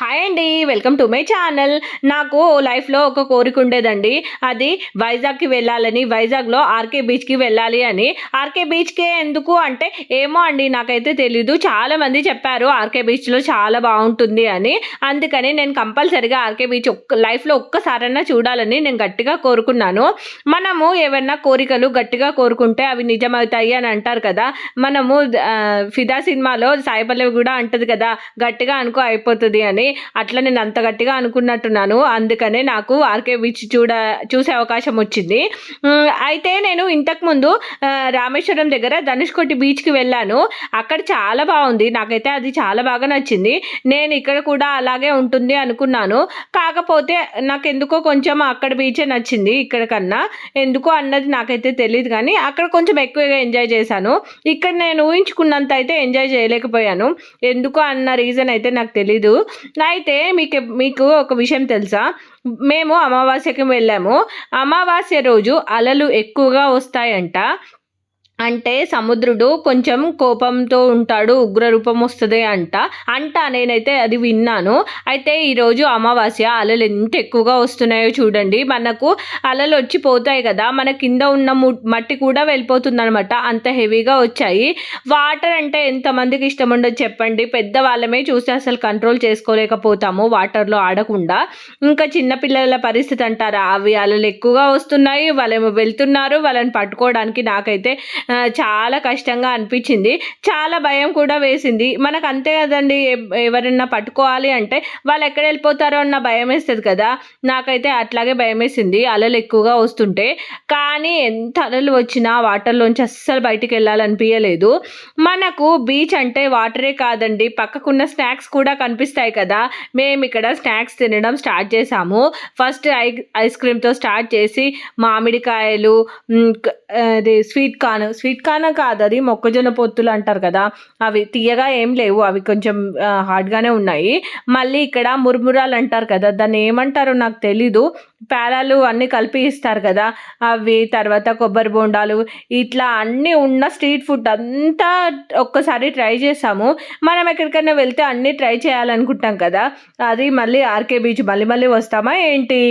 Hi అండి welcome to my channel. నాకు లైఫ్లో ఒక కోరిక ఉండేదండి. అది వైజాగ్కి వెళ్ళాలని వైజాగ్లో ఆర్కే బీచ్కి వెళ్ళాలి అని. ఆర్కే బీచ్కే ఎందుకు అంటే ఏమో అండి నాకైతే తెలీదు. చాలా మంది చెప్పారు ఆర్కే బీచ్లో చాలా బాగుంటుంది అని. అందుకని నేను కంపల్సరిగా ఆర్కే బీచ్ ఒక్క లైఫ్లో ఒక్కసారైనా చూడాలని నేను గట్టిగా కోరుకున్నాను. మనము ఏమన్నా కోరికలు గట్టిగా కోరుకుంటే అవి నిజమవుతాయి అని అంటారు కదా. మనము ఫిదా సినిమాలో సాయిపల్లవి కూడా అంటది కదా గట్టిగా అనుకో అయిపోతుంది అని. అట్లా నేను అంత గట్టిగా అనుకున్నట్టున్నాను. అందుకనే నాకు ఆర్కే బీచ్ చూడ చూసే అవకాశం వచ్చింది. అయితే నేను ఇంతకుముందు రామేశ్వరం దగ్గర ధనుష్కోటి బీచ్కి వెళ్ళాను. అక్కడ చాలా బాగుంది. నాకైతే అది చాలా బాగా నచ్చింది. నేను ఇక్కడ కూడా అలాగే ఉంటుంది అనుకున్నాను. కాకపోతే నాకు ఎందుకో కొంచెం అక్కడ బీచే నచ్చింది ఇక్కడ కన్నా. ఎందుకో అన్నది నాకైతే తెలియదు కానీ అక్కడ కొంచెం ఎక్కువగా ఎంజాయ్ చేశాను. ఇక్కడ నేను ఊహించుకున్నంత అయితే ఎంజాయ్ చేయలేకపోయాను. ఎందుకో అన్న రీజన్ అయితే నాకు తెలీదు. అయితే మీకు మీకు ఒక విషయం తెలుసా? మేము అమావాస్యకి వెళ్ళాము. అమావాస్య రోజు అలలు ఎక్కువగా వస్తాయంట. అంటే సముద్రుడు కొంచెం కోపంతో ఉంటాడు ఉగ్ర రూపం వస్తుంది అంట. అంట నేనైతే అది విన్నాను. అయితే ఈరోజు అమావాస్య అలలు ఎంత ఎక్కువగా వస్తున్నాయో చూడండి. మనకు అలలు వచ్చి పోతాయి కదా మన కింద ఉన్న ము- మట్టి కూడా వెళ్ళిపోతుందనమాట అంత హెవీగా వచ్చాయి. వాటర్ అంటే ఎంతమందికి ఇష్టం ఉండదు చెప్పండి. పెద్ద వాళ్ళమే చూస్తే అసలు కంట్రోల్ చేసుకోలేకపోతాము వాటర్లో ఆడకుండా. ఇంకా చిన్నపిల్లల పరిస్థితి అంటారా? అవి అలలు ఎక్కువగా వస్తున్నాయి వాళ్ళు వెళ్తున్నారు వాళ్ళని పట్టుకోవడానికి నాకైతే చాలా కష్టంగా అనిపించింది. చాలా భయం కూడా వేసింది. మనకు అంతే కదండి ఎవరన్నా పట్టుకోవాలి అంటే వాళ్ళు ఎక్కడ వెళ్ళిపోతారో అన్న భయం వేస్తుంది కదా. నాకైతే అట్లాగే భయం వేసింది. అలలు ఎక్కువగా వస్తుంటే. కానీ ఎంత అలలు వచ్చినా వాటర్లోంచి అస్సలు బయటికి వెళ్ళాలనిపించలేదు మనకు బీచ్ అంటే వాటరే కాదండి. పక్కకున్న స్నాక్స్ కూడా కనిపిస్తాయి కదా. మేము ఇక్కడ స్నాక్స్ తినడం స్టార్ట్ చేసాము. ఫస్ట్ ఐ ఐస్ క్రీమ్తో స్టార్ట్ చేసి మామిడికాయలు అది స్వీట్ కార్న్ స్వీట్ కానా కాదు అది మొక్కజొన్న పొత్తులు అంటారు కదా అవి తీయగా ఏం లేవు అవి కొంచెం హార్డ్గానే ఉన్నాయి. మళ్ళీ ఇక్కడ మురుమురాలు అంటారు కదా దాన్ని ఏమంటారో నాకు తెలీదు. పేలాలు అన్నీ కలిపి ఇస్తారు కదా అవి తర్వాత కొబ్బరి బోండాలు ఇట్లా అన్నీ ఉన్న స్ట్రీట్ ఫుడ్ అంతా ఒక్కసారి ట్రై చేసాము మనం ఎక్కడికైనా వెళ్తే అన్నీ ట్రై చేయాలనుకుంటాం కదా అది మళ్ళీ ఆర్కే బీచ్ మళ్ళీ మళ్ళీ వస్తామా ఏంటి?